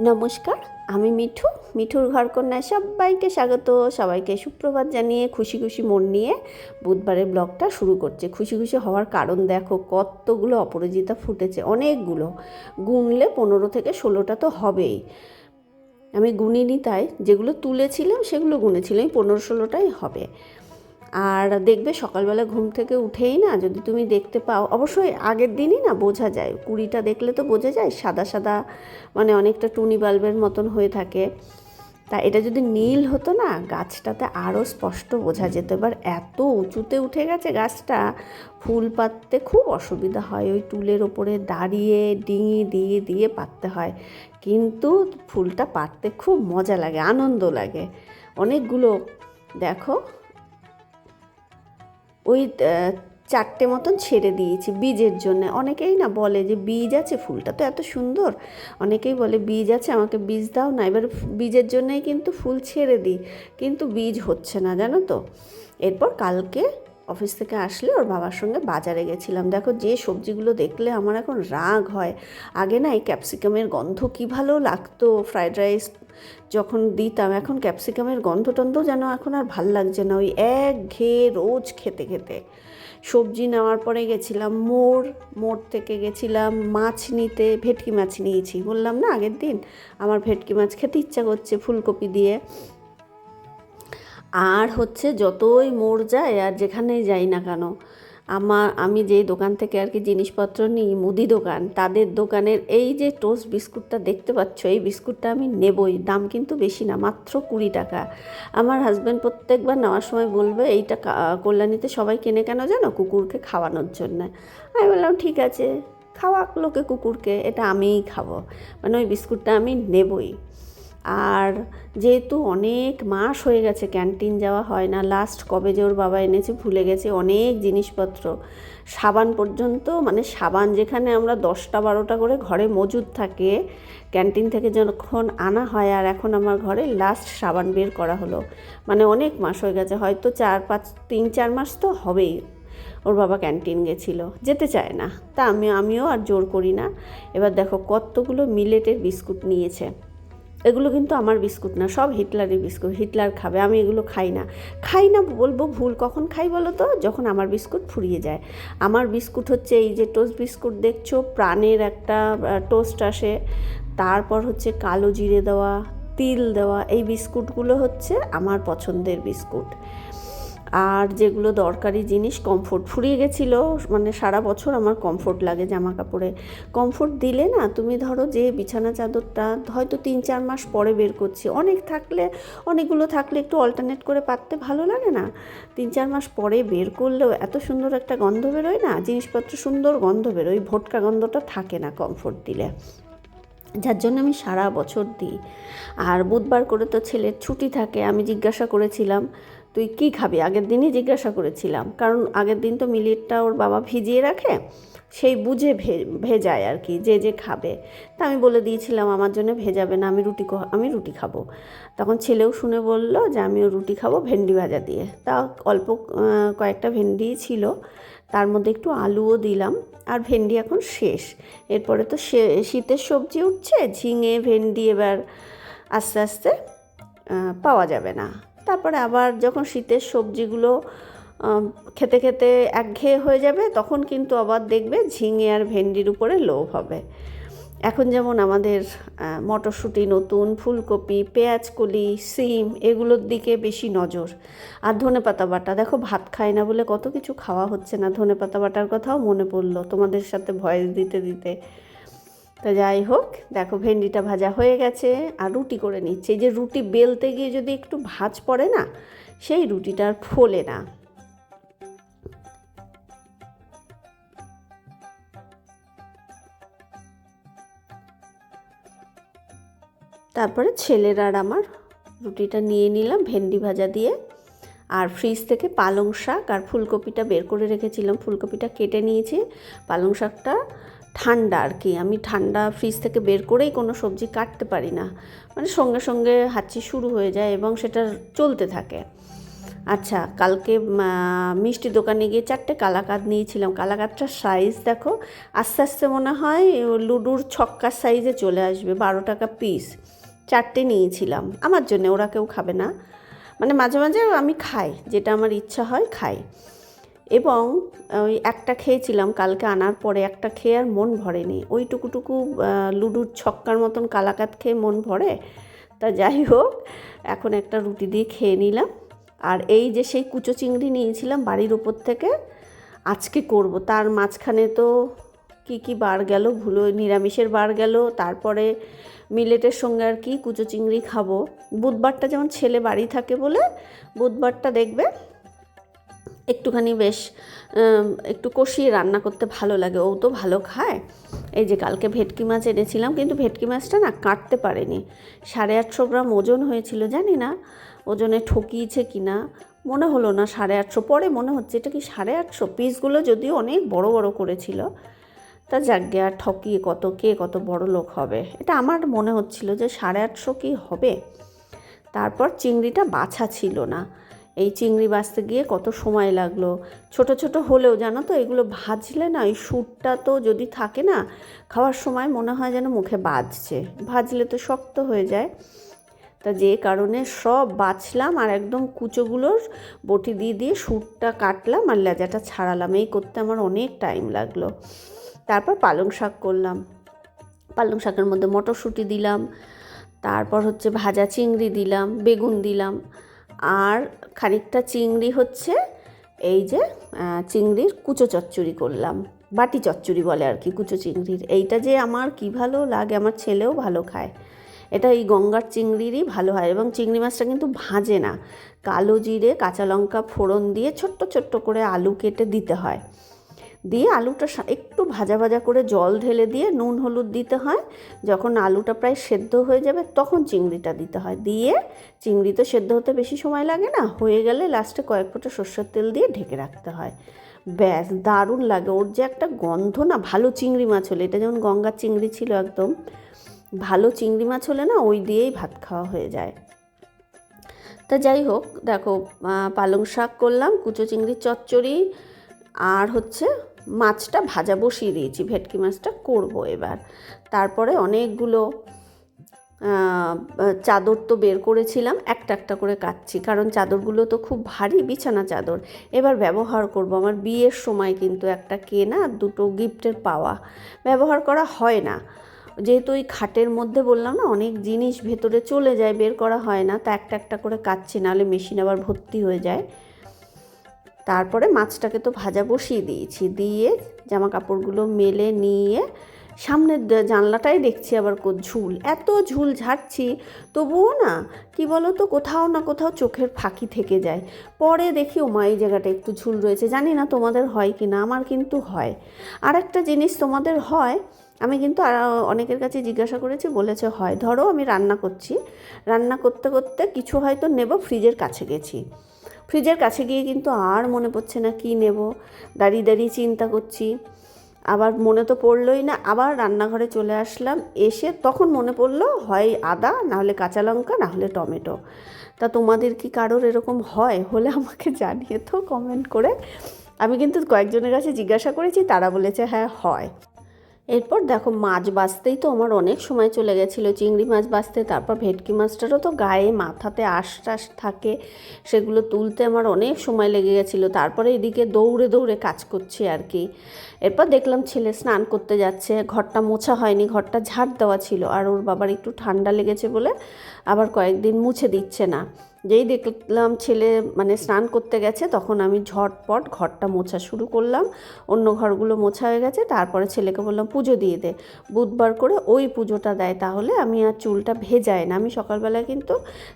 নমস্কার, আমি মিঠু। মিঠুর ঘরকন্যায় সবাইকে স্বাগত। সবাইকে সুপ্রভাত জানিয়ে খুশি খুশি মন নিয়ে বুধবারের ব্লগটা শুরু করছে। খুশি খুশি হওয়ার কারণ দেখো, কতগুলো অপরাজিতা ফুটেছে, অনেকগুলো। গুনলে পনেরো থেকে ষোলোটা তো হবেই। আমি গুনিনি তাই, যেগুলো তুলেছিলাম সেগুলো গুনেছিলাম পনেরো ষোলোটাই হবে। আর দেখবে সকালবেলা ঘুম থেকে উঠেই না যদি তুমি দেখতে পাও, অবশ্যই আগের দিনই না বোঝা যায়। কুড়িটা দেখলে তো বোঝা যায়, সাদা সাদা মানে অনেকটা টুনি বাল্বের মতন হয়ে থাকে। তা এটা যদি নীল হতো না, গাছটাতে আরও স্পষ্ট বোঝা যেত। এবার এত উঁচুতে উঠে গেছে গাছটা, ফুল পাততে খুব অসুবিধা হয়। ওই টুলের ওপরে দাঁড়িয়ে ডিঙি দিয়ে দিয়ে পাততে হয়। কিন্তু ফুলটা পাততে খুব মজা লাগে, আনন্দ লাগে। অনেকগুলো, দেখো ওই চারটে মতন ছেড়ে দিয়েছি বীজের জন্য। অনেকেই না বলে যে বীজ আছে, ফুলটা তো এত সুন্দর। অনেকেই বলে বীজ আছে, আমাকে বীজ দাও না। এবার বীজের জন্যই কিন্তু ফুল ছেড়ে দিই। কিন্তু বীজ হচ্ছে না, জানো তো? এরপর কালকে অফিস থেকে আসলে ওর বাবার সঙ্গে বাজারে গেছিলাম। দেখো, যে সবজিগুলো দেখলে আমার এখন রাগ হয়। আগে না এই ক্যাপসিকামের গন্ধ কী ভালো লাগতো ফ্রায়েড রাইস যখন দিতাম, এখন ক্যাপসিকামের গন্ধ টন্ধ যেন এখন আর ভালো লাগছে না। ওই এক ঘেয়ে রোজ খেতে খেতে। সবজি নেওয়ার পরে গেছিলাম মোড় মোড় থেকে গেছিলাম মাছ নিতে, ভেটকি মাছ নিয়েছি। বললাম, না, আগের দিন আমার ভেটকি মাছ খেতে ইচ্ছা করছে ফুলকপি দিয়ে। আর হচ্ছে যতই মোড় যায় আর যেখানেই যাই না কেন, আমার, আমি যে দোকান থেকে আর কি জিনিসপত্র নিই, মুদি দোকান, তাদের দোকানের এই যে টোস্ট বিস্কুটটা দেখতে পাচ্ছ, এই বিস্কুটটা আমি নেবই, দাম কিন্তু বেশি না, মাত্র কুড়ি টাকা। আমার হাজব্যান্ড প্রত্যেকবার নেওয়ার সময় বলবে, এইটা কল্যাণীতে সবাই কেনে কেন জানো? কুকুরকে খাওয়ানোর জন্য। আমি বললাম, ঠিক আছে খাওয়াক লোকে কুকুরকে, এটা আমিই খাব। মানে ওই বিস্কুটটা আমি নেবই। আর যেহেতু অনেক মাস হয়ে গেছে ক্যান্টিন যাওয়া হয় না লাস্ট কবে যে ওর বাবা এনেছে ভুলে গেছে, অনেক জিনিসপত্র। সাবান পর্যন্ত মানে সাবান যেখানে আমরা দশটা বারোটা করে ঘরে মজুদ থাকে, ক্যান্টিন থেকে যখন আনা হয় আর এখন আমার ঘরে লাস্ট সাবান বের করা হলো। মানে অনেক মাস হয়ে গেছে, হয়তো চার পাঁচ, তিন চার মাস তো হবেই ওর বাবা ক্যান্টিন গেছিল। যেতে চায় না। তা আমি, আমিও আর জোর করি না। এবার দেখো কতগুলো মিলেটের বিস্কুট নিয়েছে। এগুলো কিন্তু আমার বিস্কুট না, সব হিটলারের বিস্কুট, হিটলার খাবে, আমি এগুলো খাই না। খাই না বলব ভুল, কখন খাই বলো তো? যখন আমার বিস্কুট ফুরিয়ে যায়। আমার বিস্কুট হচ্ছে এই যে টোস্ট বিস্কুট দেখছ, প্রাণের একটা টোস্ট আসে, তারপর হচ্ছে কালো জিরে দেওয়া, তিল দেওয়া, এই বিস্কুটগুলো হচ্ছে আমার পছন্দের বিস্কুট। আর যেগুলো দরকারি জিনিস কমফোর্ট ফুরিয়ে গেছিল। মানে সারা বছর আমার কমফোর্ট লাগে জামা কাপড়ে কমফোর্ট দিলে না, তুমি ধরো যে বিছানা চাদরটা হয়তো তিন চার মাস পরে বের করছি। অনেক থাকলে, অনেকগুলো থাকলে একটু অল্টারনেট করে পাততে ভালো লাগে না। তিন চার মাস পরে বের করলেও এত সুন্দর একটা গন্ধ বেরোয় না, জিনিসপত্র সুন্দর গন্ধ বেরোয়, ভোটকা গন্ধটা থাকে না কমফোর্ট দিলে। যার জন্য আমি সারা বছর দিই। আর বুধবার করে তো ছেলের ছুটি থাকে, আমি জিজ্ঞাসা করেছিলাম তুই কি খাবি? আগের দিনই জিজ্ঞাসা করেছিলাম। কারণ আগের দিন তো মিলিটটা ওর বাবা ভিজিয়ে রাখে, সেই বুঝে ভেজায় আর কি, যে যে খাবে। তা আমি বলে দিয়েছিলাম, আমার জন্য ভেজাবে না, আমি রুটি আমি রুটি খাব। তখন ছেলেও শুনে বলল যে, আমিও রুটি খাব ভেন্ডি ভাজা দিয়ে। তা অল্প কয়েকটা ভেন্ডি ছিল, তার মধ্যে একটু আলুও দিলাম, আর ভেন্ডি এখন শেষ। এরপরে তো শীতের সবজি উঠছে, ঝিঙে, ভেন্ডি এবার আস্তে আস্তে পাওয়া যাবে না। তারপরে আবার যখন শীতের সবজিগুলো খেতে খেতে একঘেয়ে হয়ে যাবে, তখন কিন্তু আবার দেখবে ঝিঙে আর ভেন্ডির উপরে লোভ হবে। এখন যেমন আমাদের মটরশুঁটি নতুন, ফুলকপি পেঁয়াজ কলি সিম এগুলোর দিকে বেশি নজর। আর ধনে পাতা বাটা, দেখো ভাত খায় না বলে কত কিছু খাওয়া হচ্ছে না। ধনে পাতা বাটার কথাও মনে পড়ল তোমাদের সাথে ভয়েস দিতে দিতে। তো যাই হোক, দেখো ভেন্ডিটা ভাজা হয়ে গেছে আর রুটি করে নিচ্ছে। এই যে রুটি বেলতে গিয়ে যদি একটু ভাজ পড়ে না, সেই রুটিটা আর ফোলে না। তারপরে ছেলের আর আমার রুটিটা নিয়ে নিলাম ভেন্ডি ভাজা দিয়ে। আর ফ্রিজ থেকে পালং শাক আর ফুলকপিটা বের করে রেখেছিলাম। ফুলকপিটা কেটে নিয়েছি। পালং শাকটা ঠান্ডা আর কি। আমি ঠান্ডা ফ্রিজ থেকে বের করেই কোনো সবজি কাটতে পারি না। মানে সঙ্গে সঙ্গে হাঁচি শুরু হয়ে যায় এবং সেটা চলতে থাকে। আচ্ছা কালকে মিষ্টি দোকানে গিয়ে চারটে কালাকাদ নিয়েছিলাম। কালাকাদটার সাইজ দেখো, আস্তে আস্তে মনে হয় লুডুর ছক্কার সাইজে চলে আসবে, বারো টাকা পিস চারটে নিয়েছিলাম। আমার জন্য ওরা কেউ খাবে না। মানে মাঝে মাঝে আমি খাই, যেটা আমার ইচ্ছা হয়, খাই। এবং ওই একটা খেয়েছিলাম কালকে আনার পরে একটা খেয়ে আর মন ভরেনি। ওইটুকুটুকু আহ, লুডুর ছক্কার মতন কালাকাত খেয়ে মন ভরে। তা যাই হোক এখন একটা রুটি দিয়ে খেয়ে নিলাম। আর এই যে সেই কুচো চিংড়ি নিয়েছিলাম বাড়ির ওপর থেকে আজকে করব। তার মাঝখানে তো কি কি বার গেল ভুলো নিরামিষের বার গেল তারপরে মিলেটের সঙ্গে আর কি কুচো চিংড়ি খাব। বুধবারটা যেমন ছেলে বাড়ি থাকে বলে বুধবারটা দেখবে। একটুখানি বেশ একটু কষিয়ে রান্না করতে ভালো লাগে। ও তো ভালো খায়। এই যে কালকে ভেটকি মাছ এনেছিলাম, কিন্তু ভেটকি মাছটা না কাটতে পারেনি। সাড়ে আটশো গ্রাম ওজন হয়েছিল, জানি না ওজনে ঠকিয়েছে কি না। মনে হলো না সাড়ে আটশো, পরে মনে হচ্ছে এটা কি সাড়ে আটশো? পিসগুলো যদিও অনেক বড় বড় করেছিল। তা যাকে আর ঠকিয়ে কত, কে কত বড় লোক হবে? এটা আমার মনে হচ্ছিল যে সাড়ে আটশো কি হবে? তারপর চিংড়িটা বাছা ছিল না। এই চিংড়ি বাছতে গিয়ে কত সময় লাগল? ছোট ছোট হলেও জানো তো এগুলো ভাজলে না ওই সুরটা তো যদি থাকে না, খাওয়ার সময় মনে হয় যেন মুখে বাজছে। ভাজলে তো শক্ত হয়ে যায়। তা যে কারণে সব বাছলাম আর একদম কুচোগুলোর বটি দিয়ে দিয়ে সুরটা কাটলাম আর লেজাটা ছাড়ালাম। এই করতে আমার অনেক টাইম লাগল। তারপর পালং শাক করলাম। পালং শাকের মধ্যে মটরশুঁটি দিলাম। তারপর হচ্ছে ভাজা চিংড়ি দিলাম, বেগুন দিলাম। আর খানিকটা চিংড়ি হচ্ছে, এই যে চিংড়ির কুচো চচ্চড়ি করলাম, বাটি চচ্চড়ি বলে আর কি, কুচো চিংড়ির। এইটা যে আমার কি ভালো লাগে, আমার ছেলেও ভালো খায়। এটা এই গঙ্গার চিংড়িরই ভালো হয় এবং চিংড়ি মাছটা কিন্তু ভাজে না। কালো জিরে, কাঁচা লঙ্কা ফোড়ন দিয়ে ছোট্ট ছোট্ট করে আলু কেটে দিতে হয়। দিয়ে আলুটা একটু ভাজা ভাজা করে জল ঢেলে দিয়ে নুন হলুদ দিতে হয়। যখন আলুটা প্রায় সেদ্ধ হয়ে যাবে তখন চিংড়িটা দিতে হয়। দিয়ে চিংড়ি তো সেদ্ধ হতে বেশি সময় লাগে না, হয়ে গেলে লাস্টে কয়েক ফোঁটা সর্ষের তেল দিয়ে ঢেকে রাখতে হয়। ব্যাস, দারুণ লাগে। ওর যে একটা গন্ধ না, ভালো চিংড়ি মাছ হলে, এটা যেমন গঙ্গার চিংড়ি ছিল একদম, ভালো চিংড়ি মাছ হলে না, ওই দিয়েই ভাত খাওয়া হয়ে যায়। তা যাই হোক, দেখো পালং শাক করলাম, কুচো চিংড়ির চচ্চড়ি, আর হচ্ছে মাছটা ভাজা বসিয়ে দিয়েছি, ভেটকি মাছটা করব এবার। তারপরে অনেকগুলো চাদর তো বের করেছিলাম, একটা একটা করে কাচ্ছি কারণ চাদরগুলো তো খুব ভারী বিছানা চাদর। এবার ব্যবহার করব, আমার বিয়ের সময় কিন্তু একটা কেনা, দুটো গিফটের পাওয়া। ব্যবহার করা হয় না। যেহেতু ওই খাটের মধ্যে বললাম না, অনেক জিনিস ভেতরে চলে যায়, বের করা হয় না, তা একটা একটা করে কাচ্ছি নাহলে মেশিন আবার ভর্তি হয়ে যায়। তারপরে মাছটাকে তো ভাজা বসিয়ে দিয়েছি। দিয়ে জামা কাপড়গুলো মেলে নিয়ে সামনের জানলাটাই দেখছি আবার কো, ঝুল। এত ঝুল ঝাড়ছি, তবুও না, কি বলো তো কোথাও না কোথাও চোখের ফাঁকি থেকে যায়। পরে দেখি, ওমা, এই জায়গাটা একটু ঝুল রয়েছে। জানি না তোমাদের হয় কি না, আমার কিন্তু হয়। আর একটা জিনিস তোমাদের হয়, আমি কিন্তু অনেকের কাছে জিজ্ঞাসা করেছি, বলেছে হয়। ধরো আমি রান্না করছি। রান্না করতে করতে কিছু হয়তো নেব, ফ্রিজের কাছে গেছি। ফ্রিজের কাছে গিয়ে কিন্তু আর মনে পড়ছে না কি নেব। দাঁড়িয়ে দাঁড়িয়ে চিন্তা করছি। আবার মনে তো পড়লোই না, আবার রান্নাঘরে চলে আসলাম। এসে তখন মনে পড়ল, হয় আদা, না হলে কাঁচা লঙ্কা, না হলে টমেটো। তা তোমাদের কি কারোর এরকম হয় হলে আমাকে জানিয়ে তো কমেন্ট করে। আমি কিন্তু কয়েকজনের কাছে জিজ্ঞাসা করেছি, তারা বলেছে হ্যাঁ হয়। এরপর দেখো মাছ বাছতেই তো আমার অনেক সময় চলে গেছিল। চিংড়ি মাছ বাছতে তারপর ভেটকি মাছটারও তো গায়ে মাথাতে আশ টাশ থাকে, সেগুলো তুলতে আমার অনেক সময় লেগে গেছিল। তারপরে এদিকে দৌড়ে দৌড়ে কাজ করছি আর কি। এরপর দেখলাম ছেলে স্নান করতে যাচ্ছে, ঘরটা মোছা হয়নি, ঘরটা ঝাড় দেওয়া ছিল, আর ওর বাবার একটু ঠান্ডা লেগেছে বলে আবার কয়েকদিন মুছে দিচ্ছে না। যেই দেখলাম ছেলে মানে স্নান করতে গেছে, তখন আমি ঝটপট ঘরটা মোছা শুরু করলাম। অন্য ঘরগুলো মোছা হয়ে গেছে, তারপরে ছেলেকে বললাম, পুজো দিয়ে দে। বুধবার করে ওই পুজোটা দেয়। তাহলে আমি আর চুলটা ভেজাই না। আমি সকালবেলায় কিন্তু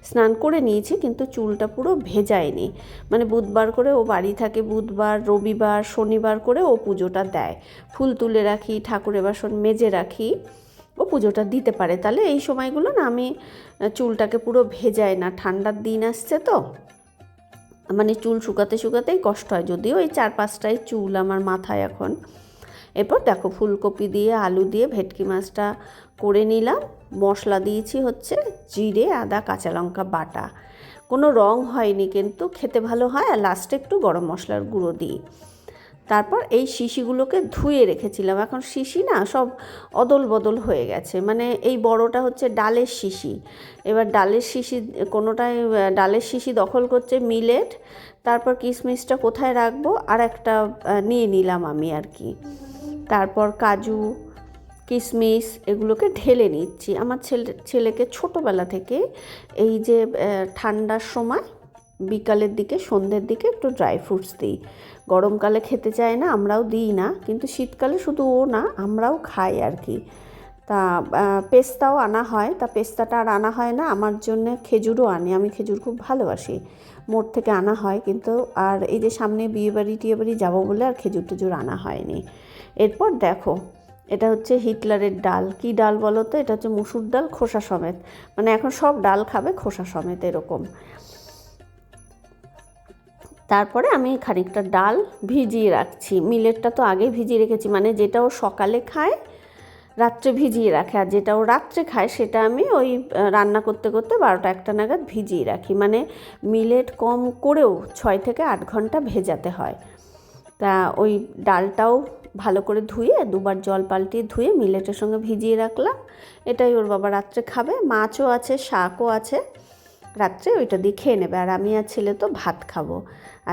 স্নান করে নিয়েছি, কিন্তু চুলটা পুরো ভেজায়নি। মানে বুধবার করে ও বাড়ি থাকে, বুধবার, রবিবার, শনিবার করে ও পুজোটা দেয়। ফুল তুলে রাখি, ঠাকুরের বাসন মেজে রাখি। ও পুজোটা দিতে পারে। তাহলে এই সময়গুলো না আমি চুলটাকে পুরো ভেজাই না, ঠান্ডার দিন আসছে তো। মানে চুল শুকাতে শুকাতেই কষ্ট হয়। যদিও এই চার পাঁচটাই চুল আমার মাথায় এখন। এরপর দেখো ফুলকপি দিয়ে, আলু দিয়ে, ভেটকি মাছটা করে নিলাম। মশলা দিয়েছি হচ্ছে জিরে, আদা, কাঁচা লঙ্কা, বাটা। কোনো রং হয়নি কিন্তু খেতে ভালো হয়। আর লাস্টে একটু গরম মশলার গুঁড়ো দিই। তারপর এই শিশিগুলোকে ধুয়ে রেখেছিলাম। এখন শিশি না, সব অদল বদল হয়ে গেছে। মানে এই বড়টা হচ্ছে ডালের শিশি। এবার ডালের শিশি কোনোটায় ডালের শিশি দখল করছে মিলেট। তারপর কিশমিশটা কোথায় রাখব? আর একটা নিয়ে নিলাম আমি আর কি। তারপর কাজু কিশমিশ এগুলোকে ঢেলে নিচ্ছি। আমার ছেলে, ছেলেকে ছোটোবেলা থেকে এই যে ঠান্ডার সময় বিকালের দিকে, সন্ধ্যের দিকে একটু ড্রাই ফ্রুটস দিই। গরমকালে খেতে চায় না, আমরাও দিই না, কিন্তু শীতকালে শুধু ও না, আমরাও খাই আর কি। তা পেস্তাও আনা হয়, তা পেস্তাটা আর আনা হয় না, আমার জন্য খেজুরও আনি, আমি খেজুর খুব ভালোবাসি। মোড় থেকে আনা হয়, কিন্তু আর এই যে সামনে বিয়েবাড়ি, টিয়েবাড়ি যাব বলে আর খেজুর টেজুর আনা হয়নি। এরপর দেখো, এটা হচ্ছে হিটলারের ডাল। কি ডাল বলো তো? এটা হচ্ছে মুসুর ডাল, খোসা সমেত। মানে এখন সব ডাল খাবে খোসা সমেত এরকম। তারপরে আমি খানিকটা ডাল ভিজিয়ে রাখছি। মিলেটটা তো আগে ভিজিয়ে রেখেছি মানে যেটা ও সকালে খায়, রাত্রে ভিজিয়ে রাখে। আর যেটা ও রাত্রে খায়, সেটা আমি ওই রান্না করতে করতে বারোটা একটা নাগাদ ভিজিয়ে রাখি। মানে মিলেট কম করেও ছয় থেকে আট ঘণ্টা ভেজাতে হয়। তা ওই ডালটাও ভালো করে ধুয়ে, দুবার জল পাল্টিয়ে ধুয়ে মিলেটের সঙ্গে ভিজিয়ে রাখলাম। এটাই ওর বাবা রাত্রে খাবে। মাছও আছে, শাকও আছে। রাত্রে ওইটা দিয়ে খেয়ে নেবে। আর আমি আর ছেলে তো ভাত খাব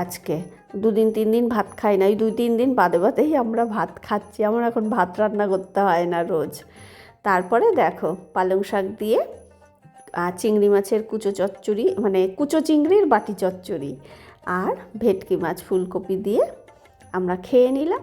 আজকে। দুদিন, তিন দিন ভাত খাই না। এই দুই, তিন দিন বাদে, বাদেই আমরা ভাত খাচ্ছি। আমার এখন ভাত রান্না করতে হয় না রোজ। তারপরে দেখো, পালং শাক দিয়ে আর চিংড়ি মাছের কুচো চচ্চড়ি মানে কুচো চিংড়ির বাটি চচ্চড়ি আর ভেটকি মাছ, ফুলকপি দিয়ে আমরা খেয়ে নিলাম।